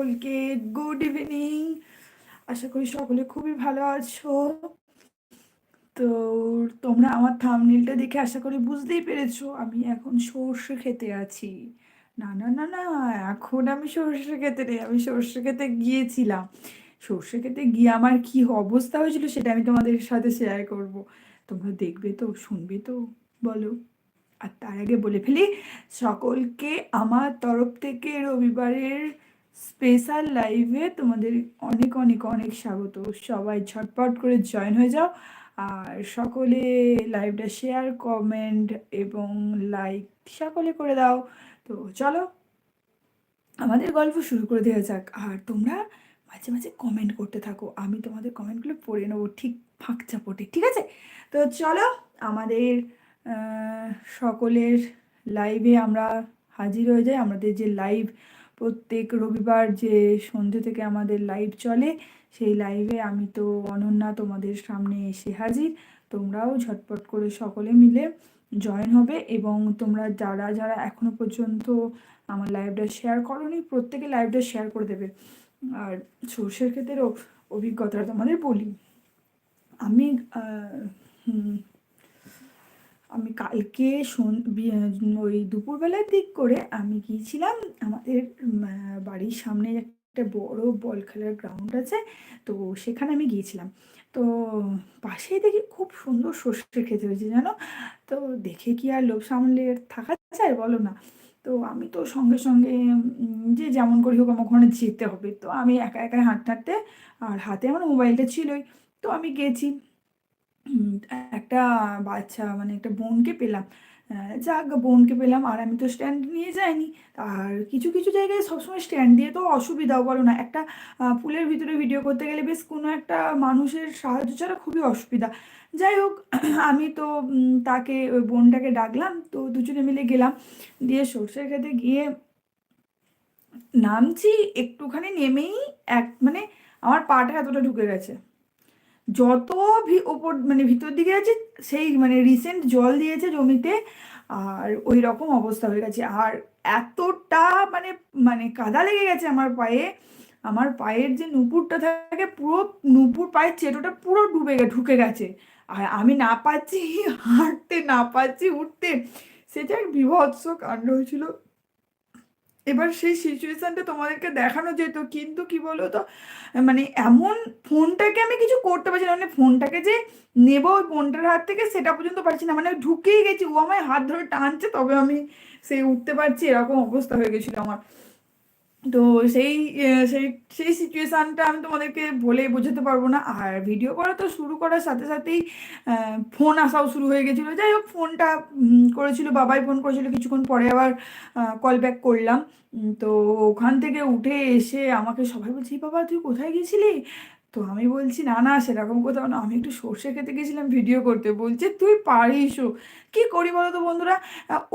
সকলকে good evening আশা করি সকলে খুবই ভালো আছো। তো তোমরা আমার থামনেলটা দেখে আশা করি বুঝতেই পেরেছ, আমি এখন সর্ষে খেতে আছি। না না না না, এখন আমি সর্ষে খেতে নেই, আমি সর্ষে খেতে গিয়েছিলাম। সর্ষে খেতে গিয়ে আমার কি অবস্থা হয়েছিল সেটা আমি তোমাদের সাথে শেয়ার করব। তোমরা দেখবে তো, শুনবে তো, বলো। আর তার আগে বলে ফেলি, সকলকে আমার তরফ থেকে রবিবারের স্পেশাল লাইভে তোমাদের অনেক অনেক অনেক স্বাগত। সবাই ঝটপট করে জয়েন হয়ে যাও আর সকলে লাইভটা শেয়ার, কমেন্ট এবং লাইক সকলে করে দাও। তো চলো, আমাদের গল্প শুরু করে দেওয়া যাক। আর তোমরা মাঝে মাঝে কমেন্ট করতে থাকো। আমি তোমাদের কমেন্টগুলো পড়ে নেব ঠিক ফাঁক চাপটে, ঠিক আছে? তো চলো, আমাদের সকলের লাইভে আমরা হাজির হয়ে যাই। আমাদের যে লাইভ প্রত্যেক রবিবার যে সন্ধ্যে থেকে আমাদের লাইভ চলে, সেই লাইভে আমি তো অনন্যা তোমাদের সামনে এসে হাজির। তোমরাও ঝটপট করে সকলে মিলে জয়েন হবে এবং তোমরা যারা যারা এখনও পর্যন্ত আমার লাইভটা শেয়ার করনি, প্রত্যেকে লাইভটা শেয়ার করে দেবে। আর সর্ষের ক্ষেত্রেও অভিজ্ঞতাটা তোমাদের বলি। আমি আমি কালকে ওই দুপুরবেলার দিক করে আমি গিয়েছিলাম আমাদের বাড়ির সামনে একটা বড় বল খেলার গ্রাউন্ড আছে, তো সেখানে আমি গিয়েছিলাম। তো পাশেই দেখি খুব সুন্দর সর্ষে খেতে হয়েছে জানো? তো দেখে কি আর লোভ সামলে থাকা যায় বলো না? তো আমি তো সঙ্গে সঙ্গে যে যেমন করি হোক আমার ওখানে যেতে হবে। তো আমি একা একা হাঁটতে হাঁটতে আর হাতে আমার মোবাইলটা ছিলই। তো আমি গেছি। একটা বাচ্চা মানে একটা বোনকে পেলাম। যাক, বোনকে পেলাম, আর আমি তো স্ট্যান্ড নিয়ে যাইনি। আর কিছু কিছু জায়গায় সবসময় স্ট্যান্ড দিয়ে তো অসুবিধাও বলো না। একটা পুলের ভিতরে ভিডিও করতে গেলে বেশ কোনো একটা মানুষের সাহায্য ছাড়া খুবই অসুবিধা। যাই হোক, আমি তো তাকে, ওই বোনটাকে ডাকলাম। তো দুজনে মিলে গেলাম। দিয়ে সর্ষের খেতে গিয়ে নামছি। একটুখানি নেমেই এক মানে আমার পাটা এতটা ঢুকে গেছে। যত ওপর মানে ভিতর দিকে আছে, সেই মানে রিসেন্ট জল দিয়েছে জমিতে, আর ওই রকম অবস্থা হয়ে গেছে। আর এতটা মানে মানে কাদা লেগে গেছে আমার পায়ে। আমার পায়ের যে নুপুরটা থাকে, পুরো নুপুর পায়ের চেটোটা পুরো ডুবে গে, ঢুকে গেছে। আর আমি না পাচ্ছি, হাঁটতে না পাচ্ছি, উঠতে। সেটা এক বিভৎস কাণ্ড হয়েছিল। এবার সেই সিচুয়েশনটা তোমাদেরকে দেখানো যেত, কিন্তু কি তো মানে এমন ফোনটাকে আমি কিছু করতে পারছি না মানে ফোনটাকে যে নেব ওই ফোনটার হাত থেকে সেটা পর্যন্ত পারছি না মানে ঢুকেই গেছি, ও আমায় হাত ধরে টানছে, তবে আমি সেই উঠতে পারছি, এরকম অবস্থা হয়ে গেছিল আমার। তো সেই সেই সেই সিচুয়েশানটা আমি তোমাদেরকে বলে বোঝাতে পারব না। আর ভিডিও করা তো শুরু করার সাথে সাথেই ফোন আসাও শুরু হয়ে গেছিল। যাই হোক ফোনটা করেছিল, বাবাই ফোন করেছিল, কিছুক্ষণ পরে আবার কল ব্যাক করলাম। তো ওখান থেকে উঠে এসে আমাকে সবাই বলছি বাবা, তুই কোথায় গেছিলি তো আমি বলছি, না না, সেরকম কোথাও না। আমি একটু সর্ষে খেতে গেছিলাম ভিডিও করতে। বলছে, তুই পারিস কি করি বলো তো বন্ধুরা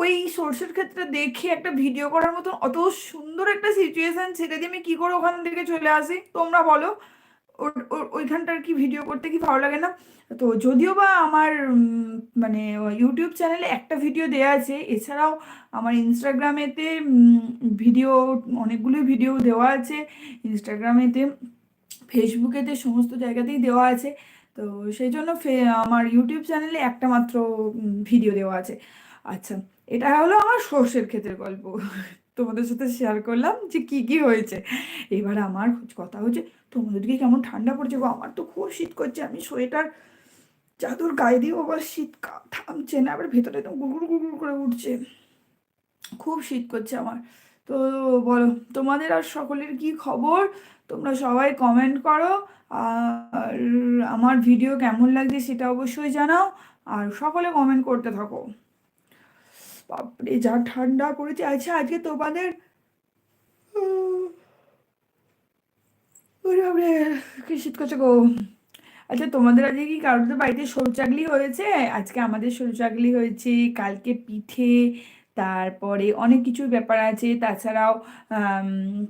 ওই সর্ষের ক্ষেত্রে দেখে একটা ভিডিও করার মতন অত সুন্দর একটা সিচুয়েশান সেটা দিয়ে আমি কী করে ওখান থেকে চলে আসি? তোমরা বলো। ওইখানটার কি ভিডিও করতে কি ভালো লাগে না? তো যদিও বা আমার মানে ইউটিউব চ্যানেলে একটা ভিডিও দেওয়া আছে। এছাড়াও আমার ইনস্টাগ্রামেতে ভিডিও অনেকগুলোই ভিডিও দেওয়া আছে। ইনস্টাগ্রামেতে ফেসবুকেতে সমস্ত জায়গাতেই দেওয়া আছে। তো সেই জন্য আমার ইউটিউব চ্যানেলে একটা মাত্র ভিডিও দেওয়া আছে। আচ্ছা এটা হলো আমার সর্ষের ক্ষেতের গল্প। তোমাদের সাথে শেয়ার করলাম যে কি কি হয়েছে। এবার আমার কথা হচ্ছে, তোমাদেরকে কেমন ঠান্ডা পড়ছে গো? আমার তো খুব শীত করছে। আমি সোয়েটার, চাদর গায়ে দিয়ে আবার শীত থামছে না। আবার ভেতরে তো গুগুর গুগুর করে উঠছে। খুব শীত করছে আমার। তো বলো, তোমাদের আর সকলের কি খবর? তোমরা সবাই কমেন্ট করো, আর আমার ভিডিও কেমন লাগছে সেটা অবশ্যই জানাও, আর সকলে কমেন্ট করতে থাকো। বাপরে, যা ঠান্ডা পড়েছে। আচ্ছা আজকে তোমাদের কি শীত করছে গো। আচ্ছা তোমাদের আজকে কি কারোর বাড়িতে সরু চাকলি হয়েছে? আজকে আমাদের সরু চাকলি হয়েছে, কালকে পিঠে তারপরে অনেক কিছুর ব্যাপার আছে। তাছাড়াও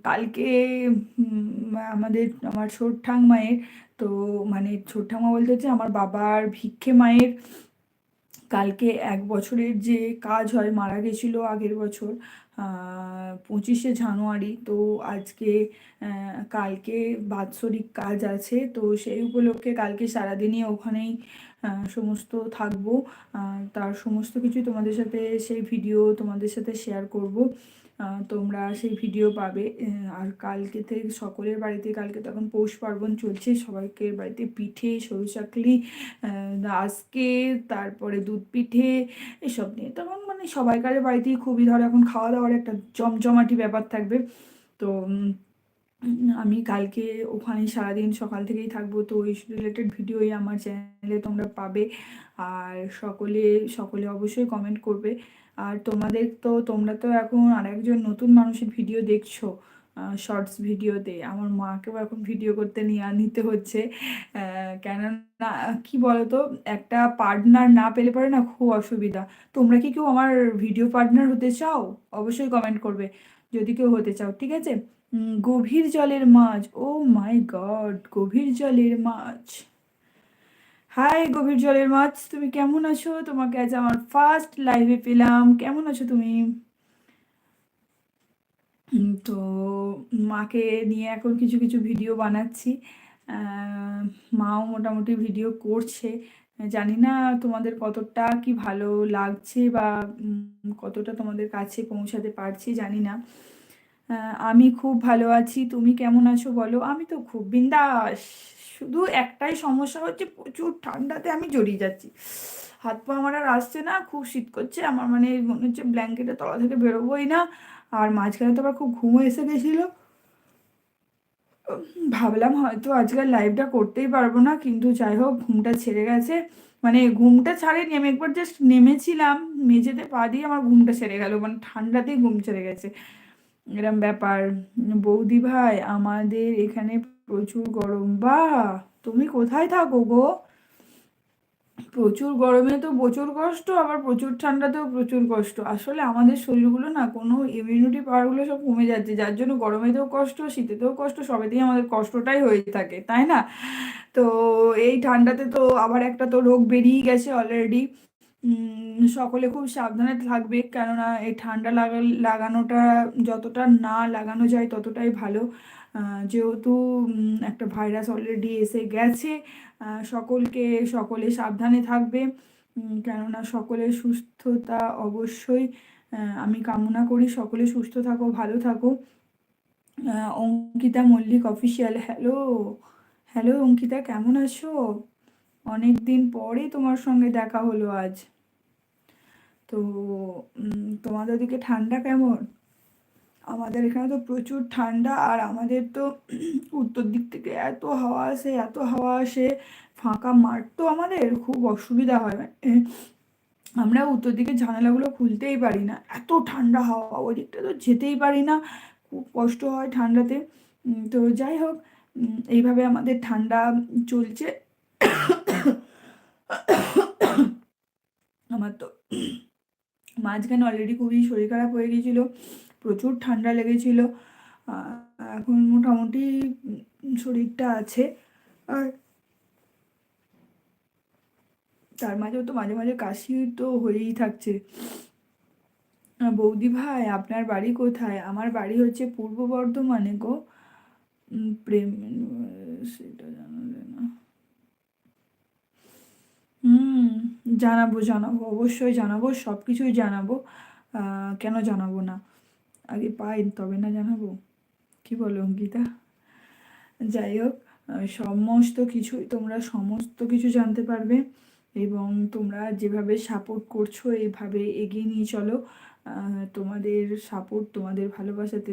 কালকে আমাদের, আমার ছোট মায়ের, তো মানে ছোট ঠাংমা বলতে হচ্ছে আমার বাবার ভিক্ষে মায়ের কালকে এক বছরের যে কাজ হয়, মারা গেছিল আগের বছর পঁচিশে জানুয়ারি। তো আজকে কালকে বাৎসরিক কাজ আছে। তো সেই উপলক্ষে কালকে সারাদিনই ওখানেই সমস্ত থাকব। তার সমস্ত কিছু তোমাদের সাথে সেই ভিডিও তোমাদের সাথে শেয়ার করব। তোমরা সেই ভিডিও পাবে। আর কালকে থেকে সকলের বাড়িতে, কালকে তখন পৌষ পার্বণ চলছে, সবাইকে বাড়িতে পিঠে, সরু চাকলি আজকে, তারপরে দুধ পিঠে, এসব নিয়ে। তখন মানে সবাইকার বাড়িতেই খুবই ধরো এখন খাওয়া দাওয়ার একটা জমজমাটি ব্যাপার থাকবে। তো আমি কালকে ওখানে সারাদিন সকাল থেকেই থাকব। তো ওই রিলেটেড ভিডিওই আমার চ্যানেলে তোমরা পাবে। আর সকলে সকলে অবশ্যই কমেন্ট করবে। আর তোমাদের তো, তোমরা তো এখন আর একজন নতুন মানুষের ভিডিও দেখছ শর্টস ভিডিওতে আমার মাকেও এখন ভিডিও করতে নিয়ে নিতে হচ্ছে। কেননা, কি বলতো, একটা পার্টনার না পেলে পরে না খুব অসুবিধা। তোমরা কি কেউ আমার ভিডিও পার্টনার হতে চাও? অবশ্যই কমেন্ট করবে। যদি কেউ হতে চাও, ঠিক আছে? গভীর জলের মাছ। ও মাই গড গভীর জলের মাছ। হাই গভীর জলের মাছ, তুমি কেমন আছো? তোমাকে আজ আমার ফার্স্ট লাইভে পেলাম। কেমন আছো তুমি? তো মাকে নিয়ে এখন কিছু কিছু ভিডিও বানাচ্ছি। মাও মোটামুটি ভিডিও করছে। জানি না তোমাদের কতটা কি ভালো লাগছে বা কতটা তোমাদের কাছে পৌঁছাতে পারছি, জানি না। আমি খুব ভালো আছি, তুমি কেমন আছো বলো? আমি তো খুব বিন্দাস। শুধু একটাই সমস্যা হচ্ছে, প্রচুর ঠান্ডাতে আমি জড়িয়ে যাচ্ছি। হাত পা আমার আর আসছে না, খুব শীত করছে, আমার মানে মনে হচ্ছে ব্ল্যাঙ্কেটের তলা থেকে বেরোবোই না। আর মাঝখানে তো আবার খুব ঘুমো এসে গেছিল। ভাবলাম হয়তো আজকাল লাইভটা করতেই পারব না, কিন্তু যাই হোক, ঘুমটা ছেড়ে গেছে। মানে ঘুমটা ছাড়েনি, আমি একবার জাস্ট নেমেছিলাম, মেঝেতে পা দিয়ে আমার ঘুমটা ছেড়ে গেল মানে ঠান্ডাতেই ঘুম ছেড়ে গেছে। এরম ব্যাপার। বৌদি ভাই, আমাদের এখানে প্রচুর গরম। বা তুমি কোথায় থাকো গো? প্রচুর গরমে তো প্রচুর কষ্ট, আবার প্রচুর ঠান্ডাতেও প্রচুর কষ্ট। আসলে আমাদের শরীরগুলো না কোনো ইমিউনিটি পাওয়ারগুলো সব কমে যাচ্ছে। যার জন্য গরমেতেও কষ্ট, শীতেতেও কষ্ট, সবেতেই আমাদের কষ্টটাই হয়ে থাকে, তাই না? তো এই ঠান্ডাতে তো আবার একটা তো রোগ বেরিয়ে গেছে অলরেডি সকলে খুব সাবধানে থাকবে কেননা এই ঠান্ডা লাগা, লাগানোটা যতটা না লাগানো যায় ততটাই ভালো। যেহেতু একটা ভাইরাস অলরেডি এসে গেছে সকলকে, সকলে সাবধানে থাকবে কেননা সকলের সুস্থতা অবশ্যই আমি কামনা করি সকলে সুস্থ থাকো, ভালো থাকো। Ankita Mallick official hello hello Ankita কেমন আছো? অনেক দিন পরে তোমার সঙ্গে দেখা হলো আজ। তো তোমাদের ওদিকে ঠান্ডা কেমন? আমাদের এখানে তো প্রচুর ঠান্ডা আর আমাদের তো উত্তর দিক থেকে এত হাওয়া আসে, এত হাওয়া আসে, ফাঁকা মাঠ তো আমাদের, খুব অসুবিধা হয়। আমরা উত্তর দিকে জানালাগুলো খুলতেই পারি না। এত ঠান্ডা হাওয়া ওই দিকটা তো যেতেই পারি না। খুব কষ্ট হয় ঠান্ডাতে। তো যাই হোক এইভাবে আমাদের ঠান্ডা চলছে। আমার তো মাঝখানে অলরেডি খুবই শরীর খারাপ হয়ে গিয়েছিল প্রচুর ঠান্ডা লেগেছিল এখন মোটামুটি শরীরটা আছে, আর তার মাঝেও তো মাঝে মাঝে কাশি তো হয়েই থাকছে। বৌদি ভাই, আপনার বাড়ি কোথায়? আমার বাড়ি হচ্ছে পূর্ব বর্ধমানে গো। প্রেম সেটা জানালে না হুম, জানাব জানাব, অবশ্যই জানাব সব কিছুই জানাব কেন জানাব না? আগে পাই, তবে না জানাব? কি বলো, অঙ্কিতা? যাই হোক সমস্ত কিছুই তোমরা সমস্ত কিছু জানতে পারবে এবং তোমরা যেভাবে সাপোর্ট করছ এইভাবে এগিয়ে নিয়ে চলো। তোমাদের সাপোর্ট তোমাদের ভালোবাসাতে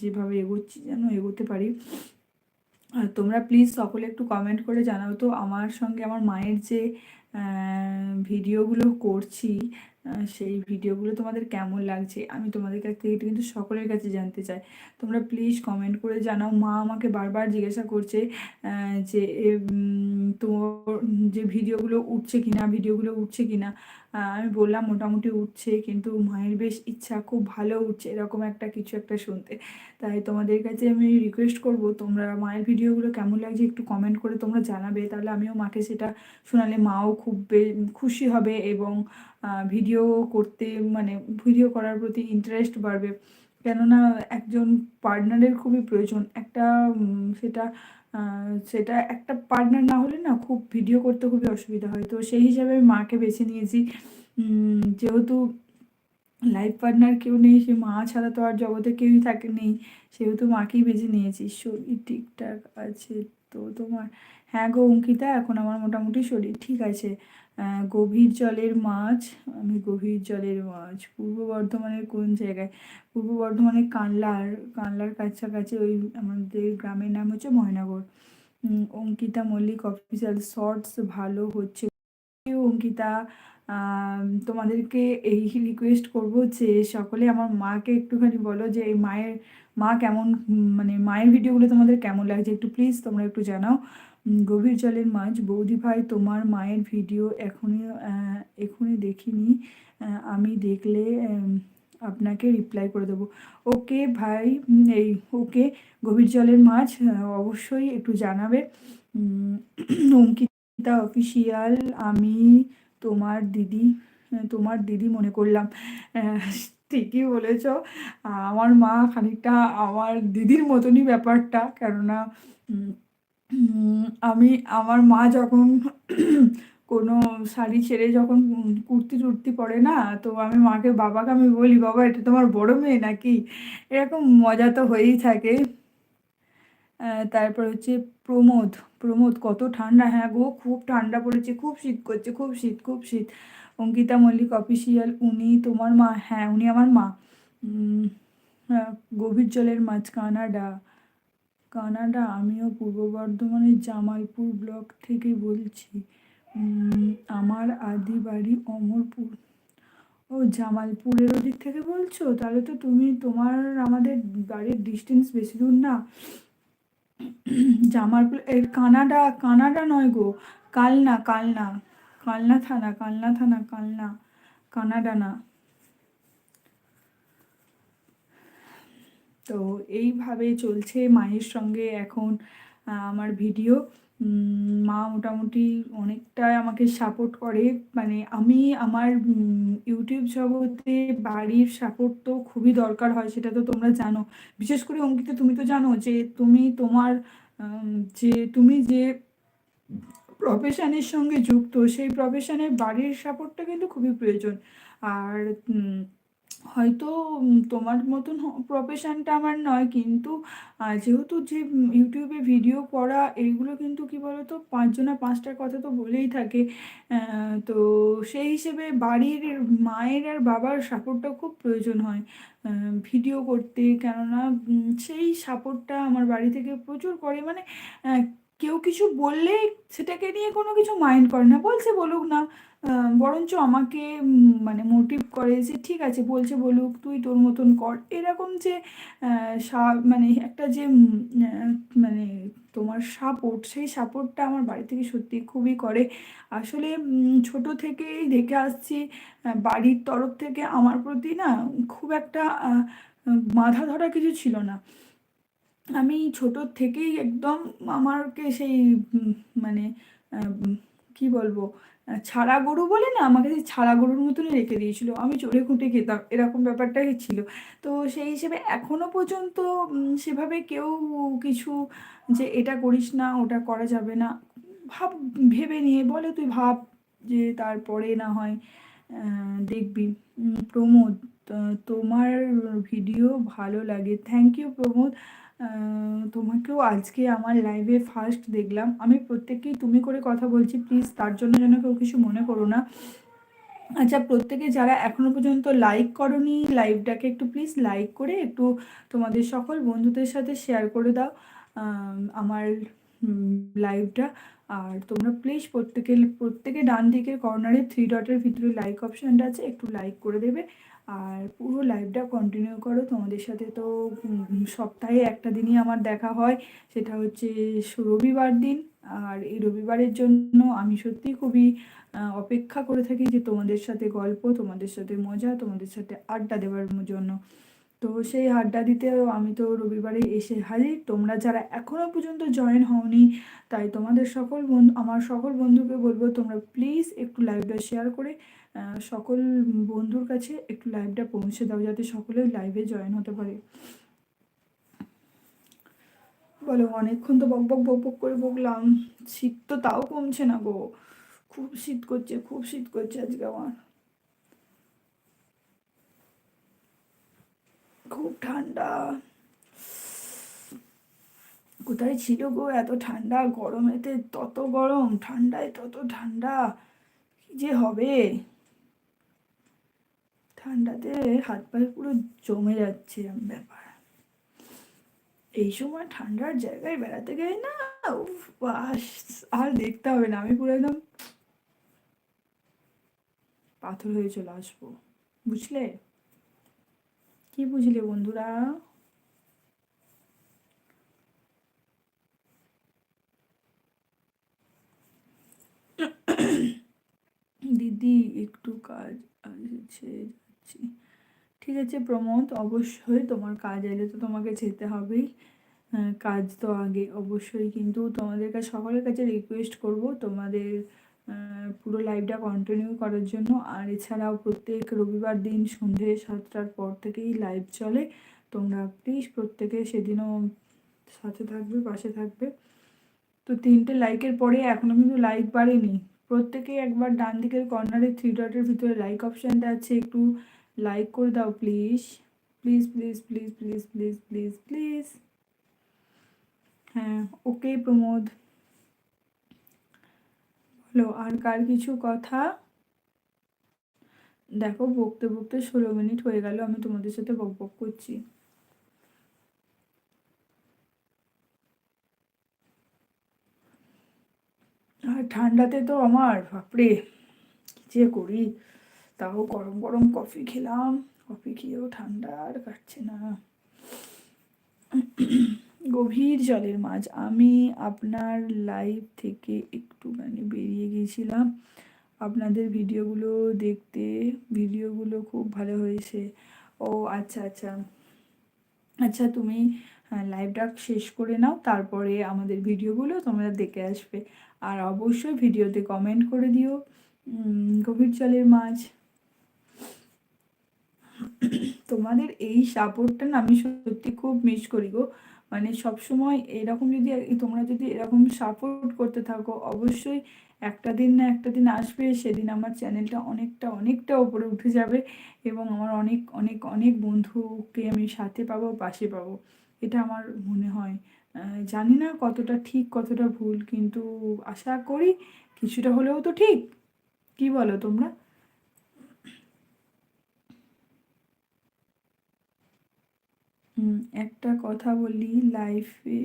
যেভাবে এগোচ্ছি যেন এগোতে পারি। তোমরা প্লিজ সকলে একটু কমেন্ট করে জানাও তো আমার সঙ্গে আমার মায়ের যে ভিডিওগুলো করছি সেই ভিডিওগুলো তোমাদের কেমন লাগছে আমি তোমাদের কাছ থেকে কিন্তু সকলের কাছে জানতে চাই। তোমরা প্লিজ কমেন্ট করে জানাও। মা আমাকে বারবার জিজ্ঞাসা করছে যে তোর যে ভিডিওগুলো উঠছে কিনা, ভিডিওগুলো উঠছে কিনা আমি বললাম মোটামুটি উঠছে কিন্তু মায়ের বেশ ইচ্ছা, খুব ভালো উঠছে এরকম একটা কিছু একটা শুনতে। তাই তোমাদের কাছে আমি রিকোয়েস্ট করব তোমরা মায়ের ভিডিওগুলো কেমন লাগছে একটু কমেন্ট করে তোমরা জানাবে, তাহলে আমিও মাকে সেটা শোনালে মাও খুব খুশি হবে এবং ভিডিও করতে মানে ভিডিও করার প্রতি ইন্টারেস্ট বাড়বে। কেননা একজন পার্টনারের খুবই প্রয়োজন, একটা সেটা সেটা একটা পার্টনার না হলে না খুব ভিডিও করতে খুবই অসুবিধা হয়। তো সেই হিসাবে আমি মাকে বেছে নিয়েছি। যেহেতু লাইফ পার্টনার কেউ নেই, সে মা ছাড়া তো আর জগতে কেউই থাকে, নেই। সেহেতু মাকেই বেছে নিয়েছি। শরীর ঠিকঠাক আছে তো তোমার? হ্যাঁ গো অঙ্কিতা, এখন আমার মোটামুটি শরীর ঠিক আছে। গভীর জলের মাছ, আমি গভীর জলের মাছ, পূর্ব বর্ধমানের কোন জায়গায়? পূর্ব বর্ধমানের কানলার কানলার কাছাকাছি ওই আমাদের গ্রামের নাম হচ্ছে ময়নাগর অঙ্কিতা মল্লিক অফিসিয়াল শর্টস ভালো হচ্ছে। অঙ্কিতা। তোমাদেরকে এই রিকোয়েস্ট করব যে সকলে আমার মাকে একটুখানি বলো যে এই মায়ের, মা কেমন মানে মায়ের ভিডিওগুলো তোমাদের কেমন লাগছে? একটু প্লিজ তোমরা একটু জানাও। গভীর জলের মাছ বৌদি ভাই, তোমার মায়ের ভিডিও এখনই এখনই দেখিনি। আমি দেখলে আপনাকে রিপ্লাই করে দেবো। ওকে ভাই এই, ওকে গভীর জলের মাছ অবশ্যই একটু জানাবে। অঙ্কিতা অফিসিয়াল আমি তোমার দিদি তোমার দিদি মনে করলাম। ঠিকই বলেছ। আমার মা খানিকটা আমার দিদির মতনই ব্যাপারটা, কেননা আমি, আমার মা যখন কোনো শাড়ি ছেড়ে যখন কুর্তি টুর্তি পরে না, তো আমি মাকে, বাবাকে আমি বলি, বাবা, এটা তোমার বড় মেয়ে নাকি? এরকম মজা তো হয়েই থাকে। তারপর হচ্ছে প্রমোদ প্রমোদ কত ঠান্ডা হ্যাঁ গো, খুব ঠান্ডা পড়েছে, খুব শীত করছে, খুব শীত খুব শীত। অঙ্কিতা মল্লিক অফিসিয়াল উনি তোমার মা হ্যাঁ উনি আমার মা। গভীর জলের মাছ কানাডা কানাডা, আমিও পূর্ব বর্ধমানের জামালপুর ব্লক থেকে বলছি। আমার আদি বাড়ি অমরপুর। ও, জামালপুরের ওদিক থেকে বলছো? তাহলে তো তুমি তোমার আমাদের বাড়ির ডিস্টেন্স বেশি দূর না। জামালপুর এর কানাডা কানাডা নয় গো। কালনা কালনা। কালনা থানা কালনা থানা, কালনা। কানাডা না। তো এইভাবে চলছে মায়ের সঙ্গে এখন আমার ভিডিও। মা মোটামুটি অনেকটাই আমাকে সাপোর্ট করে। মানে আমি আমার ইউটিউব জগতে বাড়ির সাপোর্ট তো খুবই দরকার হয়, সেটা তো তোমরা জানো। বিশেষ করে অঙ্কিতা, তুমি তো জানো যে তুমি তোমার যে তুমি যে প্রফেশনের সঙ্গে যুক্ত, সেই প্রফেশনের বাড়ির সাপোর্টটা কিন্তু খুবই প্রয়োজন। আর হয়তো তোমার মতন প্রফেশনটা আমার নয়, কিন্তু যেহেতু যে ইউটিউবে ভিডিও করা, এইগুলো কিন্তু কি বলতো, পাঁচজনা পাঁচটার কথা তো বলেই থাকে। তো সেই হিসেবে বাড়ির মায়ের আর বাবার সাপোর্টটা খুব প্রয়োজন হয় ভিডিও করতে। কেননা সেই সাপোর্টটা আমার বাড়ি থেকে প্রচুর করে। মানে কেউ কিছু বললে সেটাকে নিয়ে কোনো কিছু মাইন্ড করে না। বলছে বলুক না। বরঞ্চ আমাকে মানে মোটিভ করে যে ঠিক আছে, বলছে বলুক, তুই তোর মতন কর। এরকম যে মানে একটা যে মানে তোমার সাপোর্ট সেই সাপোর্টটা আমার বাড়ি থেকে সত্যি খুবই করে। আসলে ছোট থেকেই দেখে আসছি বাড়ির তরফ থেকে আমার প্রতি না খুব একটা বাঁধা ধরা কিছু ছিল না। আমি ছোট থেকেই একদম আমারকে সেই মানে কি বলব ছাড়া গরু বলে না, আমাকে সেই ছাড়া গরুর মতনই রেখে দিয়েছিল। আমি চড়ে খুঁটে খেতাম, এরকম ব্যাপারটাই ছিল। তো সেই হিসেবে এখনও পর্যন্ত সেভাবে কেউ কিছু যে এটা করিস না, ওটা করা যাবে না, ভাব, ভেবে নিয়ে বলে তুই ভাব যে তারপরে না হয় দেখবি। প্রমোদ তোমার ভিডিও ভালো লাগে। Thank you Pramod. তোমাকেও আজকে আমার লাইভে ফার্স্ট দেখলাম। আমি প্রত্যেককেই তুমি করে কথা বলছি প্লিজ তার জন্য যেন কেউ কিছু মনে করো না। আচ্ছা প্রত্যেকে যারা এখনও পর্যন্ত লাইক করনি লাইভটাকে একটু প্লিজ লাইক করে একটু তোমাদের সকল বন্ধুদের সাথে শেয়ার করে দাও আমার লাইভটা আর তোমরা প্লিজ প্রত্যেকে প্রত্যেকে ডান দিকের কর্নারে থ্রি ডটের ভিতরে লাইক অপশানটা আছে, একটু লাইক করে দেবে। আর পুরো লাইভটা কন্টিনিউ করো। তোমাদের সাথে তো সপ্তাহে একটা দিনই আমার দেখা হয়। সেটা হচ্ছে রবিবার দিন। আর এই রবিবারের জন্য আমি সত্যি খুবই অপেক্ষা করে থাকি যে তোমাদের সাথে গল্প, তোমাদের সাথে মজা, তোমাদের সাথে আড্ডা দেওয়ার জন্য। তো সেই আড্ডা দিতেও আমি তো রবিবারে এসে হাজির। তোমরা যারা এখনও পর্যন্ত জয়েন হওনি, তাই তোমাদের সকল বন্ধু, আমার সকল বন্ধুকে বলব, তোমরা প্লিজ একটু লাইভটা শেয়ার করে সকল বন্ধুর কাছে একটু লাইভটা পৌঁছে দাও যাতে সকলে লাইভে জয়েন হতে পারে। বলো, অনেকক্ষণ তো বক বক বক বক করে বকলাম। শীত তো তাও কমছে না গো। খুব শীত করছে, খুব শীত করছে আজকে আমার। খুব ঠান্ডা। কোথায় ছিল গো এত ঠান্ডা? গরমেতে তত গরম, ঠান্ডায় তত ঠান্ডা। কি যে হবে? ঠান্ডাতে হাত পায়ে পুরো জমে যাচ্ছে ব্যাপার। এই সময় ঠান্ডার জায়গায় বেড়াতে গেলে না আর দেখতে হবে না। আমি পুরো একদম পাথর হয়ে চলে আসব। বুঝলে? কি বুঝলে বন্ধুরা? দিদি, একটু কাজ আছে যাচ্ছি ঠিক আছে, প্রমোদ, অবশ্যই তোমার কাজ এলে তো তোমাকে যেতে হবেই। কাজ তো আগে, অবশ্যই। কিন্তু তোমাদের কাছে সকলের কাছে রিকোয়েস্ট করব তোমাদের পুরো লাইভটা কন্টিনিউ করার জন্য। আর এছাড়াও প্রত্যেক রবিবার দিন সন্ধে সাতটার পর থেকেই লাইভ চলে। তোমরা প্লিজ প্রত্যেকে সেদিনও সাথে থাকবে, পাশে থাকবে। তো তিনটে লাইকের পরে এখনও কিন্তু লাইক বাড়েনি। প্রত্যেকে একবার ডান দিকের কর্নারে থ্রি ডটের ভিতরে লাইক অপশানটা আছে। একটু লাইক করে দাও please please please please please please please please হ্যাঁ ওকে প্রমোদ বলো আর কার কিছু কথা? দেখো, বকতে বকতে ষোলো মিনিট হয়ে গেল, আমি তোমাদের সাথে বক বক করছি। আর ঠান্ডাতে তো আমার, বাপরে, কি যে করি? তাও গরম গরম কফি খেলাম। কফি খেয়েও ঠান্ডা আর কাটছে না। গভীর জলের মাছ আমি আপনার লাইভ থেকে একটুখানি বেরিয়ে গিয়েছিলাম। আপনাদের ভিডিওগুলো দেখতে ভিডিওগুলো খুব ভালো হয়েছে। ও আচ্ছা আচ্ছা। আচ্ছা তুমি লাইভটা শেষ করে নাও, তারপরে আমাদের ভিডিওগুলো তোমরা দেখে আসবে। আর অবশ্যই ভিডিওতে কমেন্ট করে দিও। গভীর জলের মাছ তোমাদের এই সাপোর্টটা না আমি সত্যি খুব মিস করি গো। মানে সবসময় এরকম যদি তোমরা যদি এরকম সাপোর্ট করতে থাকো, অবশ্যই একটা দিন না একটা দিন আসবে, সেদিন আমার চ্যানেলটা অনেকটা অনেকটা উপরে উঠে যাবে এবং আমার অনেক অনেক অনেক বন্ধুকে আমি সাথে পাবো, পাশে পাবো। এটা আমার মনে হয়। জানি না কতটা ঠিক, কতটা ভুল, কিন্তু আশা করি কিছুটা হলেও তো ঠিক। কি বলো তোমরা? একটা কথা বলি লাইফে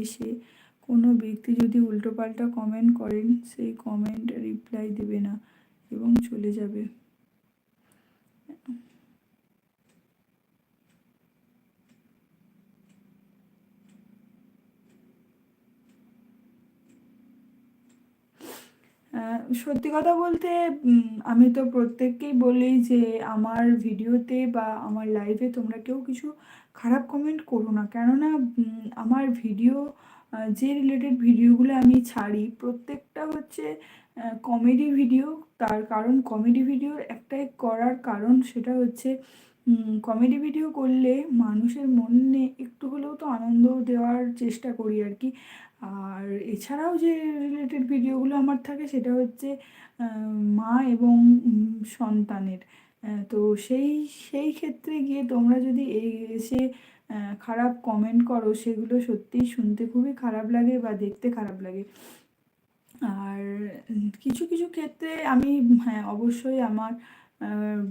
এসে কোনো ব্যক্তি যদি উল্টোপাল্টা কমেন্ট করেন, সেই কমেন্ট রিপ্লাই দেবে না এবং চলে যাবে। সত্যি কথা বলতে আমি তো প্রত্যেককেই বলি যে, আমার ভিডিওতে বা আমার লাইভে তোমরা কেউ কিছু খারাপ কমেন্ট করো না। কেননা আমার ভিডিও যে রিলেটেড ভিডিওগুলো আমি ছাড়ি, প্রত্যেকটা হচ্ছে কমেডি ভিডিও তার কারণ কমেডি ভিডিওর একটাই করার কারণ সেটা হচ্ছে কমেডি ভিডিও করলে মানুষের মনে একটু হলেও তো আনন্দ দেওয়ার চেষ্টা করি আর কি। আর এছাড়াও যে রিলেটেড ভিডিওগুলো আমার থাকে, সেটা হচ্ছে মা এবং সন্তানের। তো সেই সেই ক্ষেত্রে গিয়ে তোমরা যদি এই এসে খারাপ কমেন্ট করো, সেগুলো সত্যিই শুনতে খুবই খারাপ লাগে বা দেখতে খারাপ লাগে। আর কিছু কিছু ক্ষেত্রে আমি হ্যাঁ অবশ্যই আমার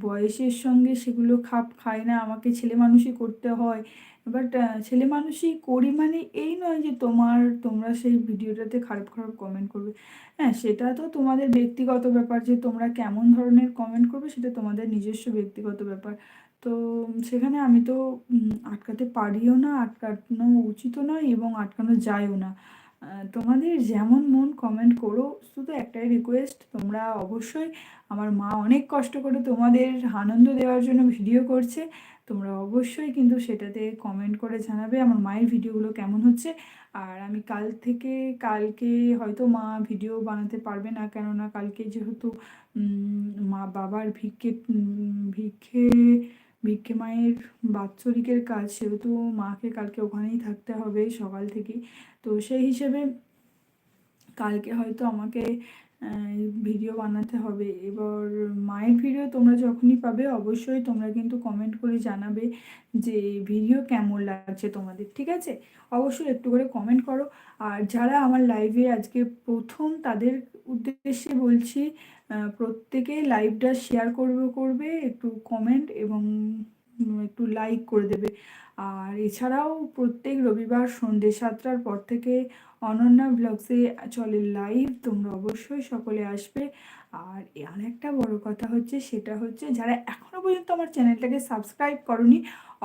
বয়সের সঙ্গে সেগুলো খাপ খায় না। আমাকে ছেলে মানুষই করতে হয়। বাট ছেলে মানুষই করি মানে এই নয় যে তোমার, তোমরা সেই ভিডিওটাতে খারাপ খারাপ কমেন্ট করবে। হ্যাঁ সেটা তো তোমাদের ব্যক্তিগত ব্যাপার যে তোমরা কেমন ধরনের কমেন্ট করবে সেটা তোমাদের নিজস্ব ব্যক্তিগত ব্যাপার। তো সেখানে আমি তো আটকাতে পারিও না, আটকানো উচিতও নয় এবং আটকানো যায়ও না। তোমাদের যেমন মন কমেন্ট করো, শুধু একটাই রিকোয়েস্ট তোমরা অবশ্যই আমার মা অনেক কষ্ট করে তোমাদের আনন্দ দেওয়ার জন্য ভিডিও করছে, তোমরা অবশ্যই কিন্তু সেটাতে কমেন্ট করে জানাবে আমার মায়ের ভিডিওগুলো কেমন হচ্ছে, আর আমি কাল থেকে, কালকে হয়তো মা ভিডিও বানাতে পারবে না, কেননা কালকে যেহেতু মা বাবার ভিক্ষে ভিক্ষে ভিক্ষে মায়ের বাৎসরিকের কাজ, সেহেতু মাকে কালকে ওখানেই থাকতে হবে সকাল থেকেই। তো সেই হিসেবে কালকে হয়তো আমাকে ভিডিও বানাতে হবে। এবার মায়ের ভিডিও তোমরা যখনই পাবে, অবশ্যই তোমরা কিন্তু কমেন্ট করে জানাবে যে ভিডিও কেমন লাগছে তোমাদের, ঠিক আছে? অবশ্যই একটু করে কমেন্ট করো। আর যারা আমার লাইভে আজকে প্রথম, তাদের উদ্দেশ্যে বলছি প্রত্যেকে লাইভটা শেয়ার করবে করবে, একটু কমেন্ট এবং একটু লাইক করে দেবে। আর এছাড়াও প্রত্যেক রবিবার সন্ধ্যে সাতটার পর থেকে অনন্যা ব্লগসে চলে লাইভ তোমরা অবশ্যই সকলে আসবে। আর আর একটা বড় কথা হচ্ছে, সেটা হচ্ছে যারা এখনও পর্যন্ত আমার চ্যানেলটাকে সাবস্ক্রাইব করনি,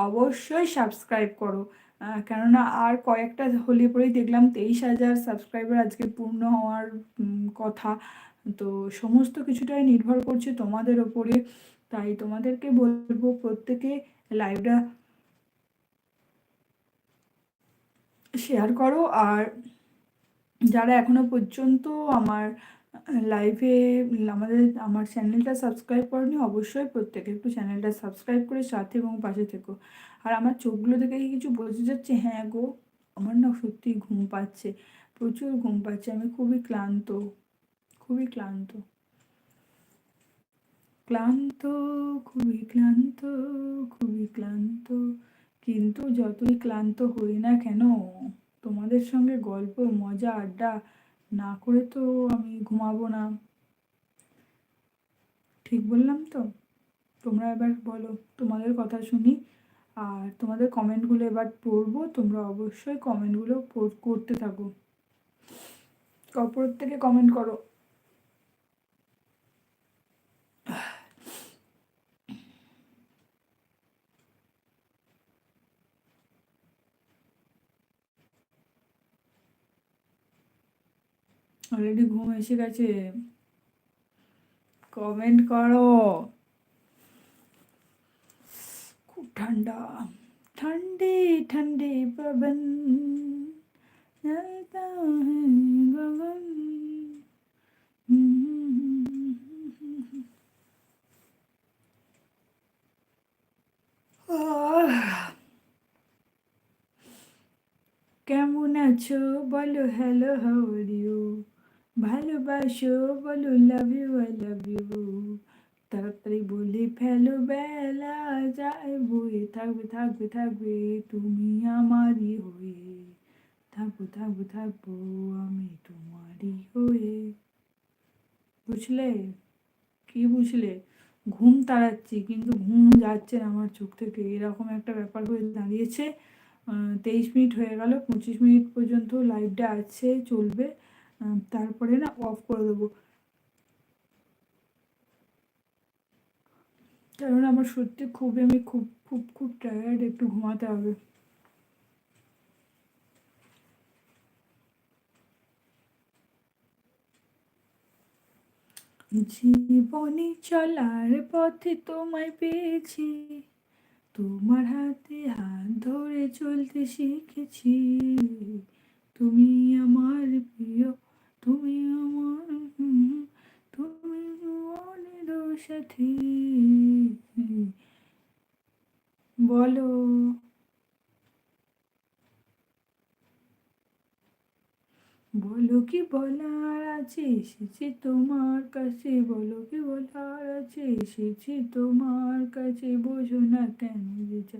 অবশ্যই সাবস্ক্রাইব করো। কেননা আর কয়েকটা হলে পরেই দেখলাম তেইশ হাজার সাবস্ক্রাইবার আজকে পূর্ণ হওয়ার কথা। তো সমস্ত কিছুটাই নির্ভর করছে তোমাদের ওপরে। তাই তোমাদেরকে বলব প্রত্যেকে লাইভটা শেয়ার করো। আর যারা এখনও পর্যন্ত আমার লাইভে আমাদের, আমার চ্যানেলটা সাবস্ক্রাইব করনি, অবশ্যই প্রত্যেকে একটু চ্যানেলটা সাবস্ক্রাইব করে সাথে এবং পাশে থেকো। আর আমার চোখগুলো থেকে কিছু বোঝা যাচ্ছে? হ্যাঁ গো, আমার না সত্যি ঘুম পাচ্ছে, প্রচুর ঘুম পাচ্ছে, আমি খুবই ক্লান্ত। খুবই ক্লান্ত। ক্লান্ত, খুবই ক্লান্ত খুবই ক্লান্ত। কিন্তু যতই ক্লান্ত হই না কেন, তোমাদের সঙ্গে গল্প, মজা, আড্ডা না করে তো আমি ঘুমাবো না। ঠিক বললাম তো? তোমরা এবার বলো, তোমাদের কথা শুনি। আর তোমাদের কমেন্টগুলো এবার পড়ব, তোমরা অবশ্যই কমেন্টগুলো করতে থাকো। প্রত্যেকে কমেন্ট করো। অলরেডি ঘুম এসে গেছে। কমেন্ট করো। খুব ঠান্ডা। ঠান্ডে ঠান্ডে পবন। পবন কেমন আছো? বলো হ্যালো হাউ আর ইউ ভালোবাসো বলো love you I love you তাড়াতাড়ি বলে ফেলো, বেলা যায় বয়ে। থাকবে থাকবে থাকবে তুমি আমারই হয়ে। থাকব থাকব থাকব আমি তোমারই হয়ে। বুঝলে? কি বুঝলে? ঘুম তাড়াচ্ছি, কিন্তু ঘুম যাচ্ছে না আমার চোখ থেকে। এরকম একটা ব্যাপার হয়ে দাঁড়িয়েছে। তেইশ মিনিট হয়ে গেল, পঁচিশ মিনিট পর্যন্ত লাইভটা আছে, চলবে। তারপরে না অফ করে দেবো। কারণ আমার সত্যি খুবই, আমি খুব খুব খুব টায়ার্ড একটু ঘুমাতে হবে। জীবনে চলার পথে তোমায় পেয়েছি, তোমার হাতে হাত ধরে চলতে শিখেছি। তুমি আমার প্রিয় তুমি আমার, তুমি মনের সাথে। বলো। বলো কি বলার আছে? এসেছি তোমার কাছে। বলো কি বলার আছে? এসেছি তোমার কাছে। বোঝো না কেন যে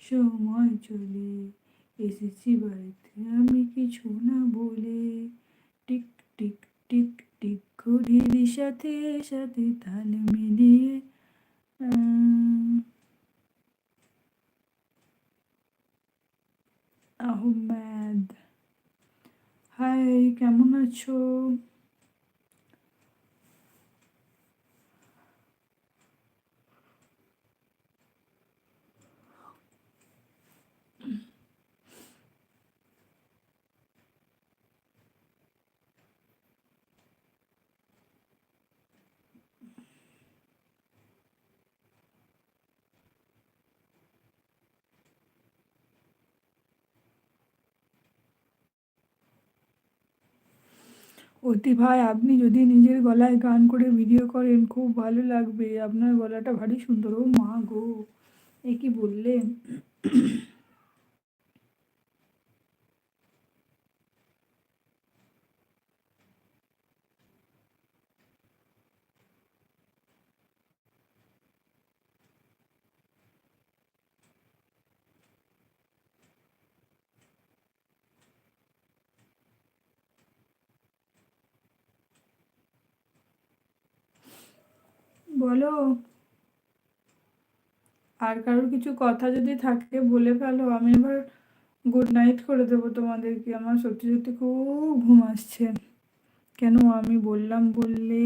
সময় চলে। এসেছি বাড়িতে আমি কিছু না বলে। টিক টিক টিক টিক ঘড়ির সাথে সাথে তাল মিলিয়ে আহমেদ। হাই কেমন আছো? অতি ভাই, আপনি যদি নিজের গলায় গান করে ভিডিও করেন, খুব ভালো লাগবে। আপনার গলাটা ভারী সুন্দর। ও মা গো, এ কি বললেন? বলো। আর কারোর কিছু কথা যদি থাকে বলে ফেলো, আমি এবার গুড নাইট করে দেবো তোমাদেরকে। আমার সত্যি সত্যি খুব ঘুম আসছে। কেন আমি বললাম বললে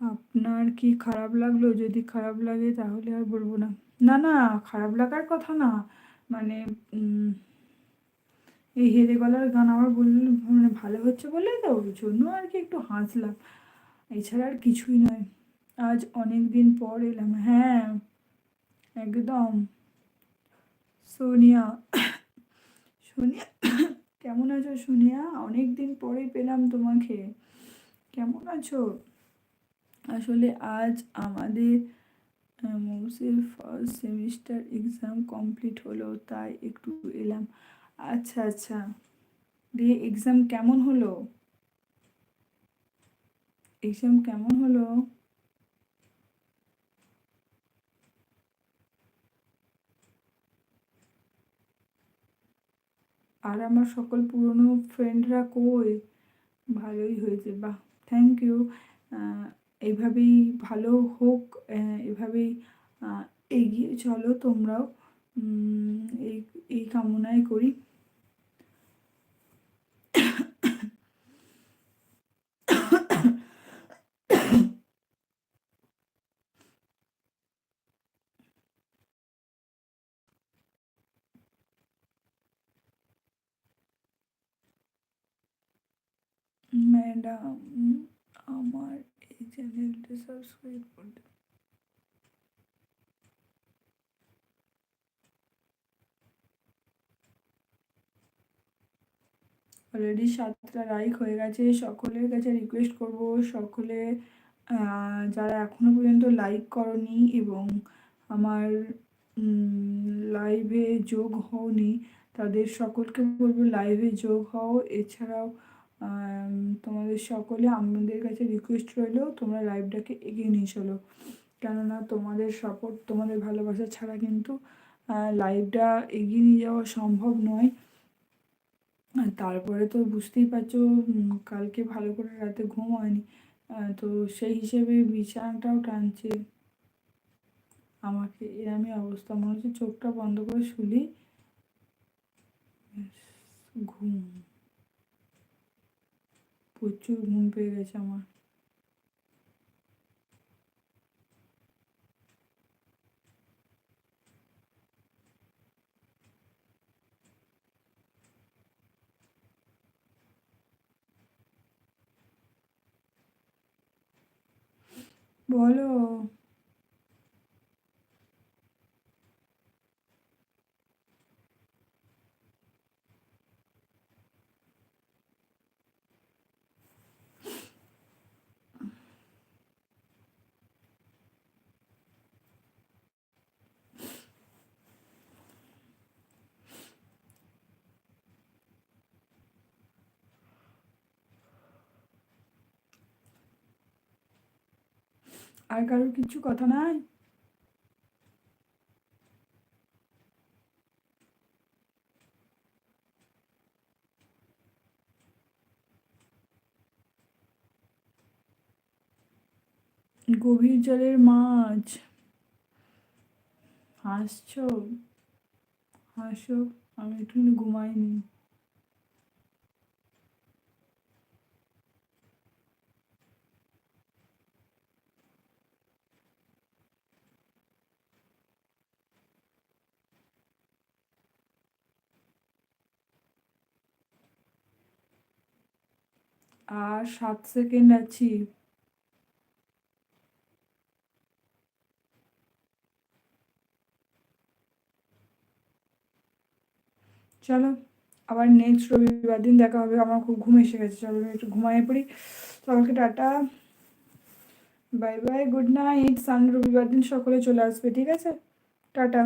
আপনার কি খারাপ লাগল? যদি খারাপ লাগে তাহলে আর বলব না। না না, খারাপ লাগার কথা না। মানে এই হেরে গলার গান আমার বললে মানে ভালো হচ্ছে বলে তো? ওই জন্য আর কি একটু হাসলাম। এছাড়া আর কিছুই নয়। আজ অনেক দিন পর এলাম। হ্যাঁ একদম। সোনিয়া সোনিয়া, কেমন আছো সোনিয়া? অনেক দিন পরেই পেলাম তোমাকে। কেমন আছো? আসলে আজ আমাদের মৌসির ফার্স্ট সেমিস্টার এক্সাম কমপ্লিট হলো, তাই একটু এলাম। আচ্ছা আচ্ছা। দিয়ে এক্সাম কেমন হলো? এক্সাম কেমন হলো? আর আমার সকল পুরনো ফ্রেন্ডরা কই? ভালোই হয়েছে, বাহ থ্যাংক ইউ এইভাবেই ভালো হোক এভাবেই এগিয়ে চলো তোমরাও। এই এই কামনাই করি। ম্যাডাম আমার এই চ্যানেলটা সাবস্ক্রাইব করতে অলরেডি সাতটা লাইক হয়ে গেছে। সকলের কাছে রিকোয়েস্ট করব, সকলে যারা এখনও পর্যন্ত লাইক করনি এবং আমার লাইভে যোগ হওনি, তাদের সকলকে বলব লাইভে যোগ হও। এছাড়াও তোমাদের সকলে আমাদের কাছে রিকোয়েস্ট রইল, তোমরা লাইভটাকে এগিয়ে নিয়ে চলো। কেননা তোমাদের সাপোর্ট তোমাদের ভালোবাসা ছাড়া কিন্তু লাইভটা এগিয়ে নিয়ে যাওয়া সম্ভব নয়। তারপরে তো বুঝতেই পারছ কালকে ভালো করে রাতে ঘুম হয়নি। তো সেই হিসেবে বিছানাটাও টানছে। আমাকে এরমই অবস্থা, মনে হচ্ছে চোখটা বন্ধ করে শুলি। ঘুম। প্রচুর ঘুম পেয়ে গেছে আমার বলো আর কারোর কিছু কথা নাই? গভীর জলের মাছ। হাসছ? হাসো আমি একটু ঘুমাইনি। আর সাত সেকেন্ড আছি। চলো, আবার নেক্সট রবিবার দিন দেখা হবে। আমার খুব ঘুম এসে গেছে। চলো, আমি একটু ঘুমাই পড়ি। সবাইকে tata. Bye bye good night সান রবিবার দিন সকলে চলে আসবে, ঠিক আছে? টাটা।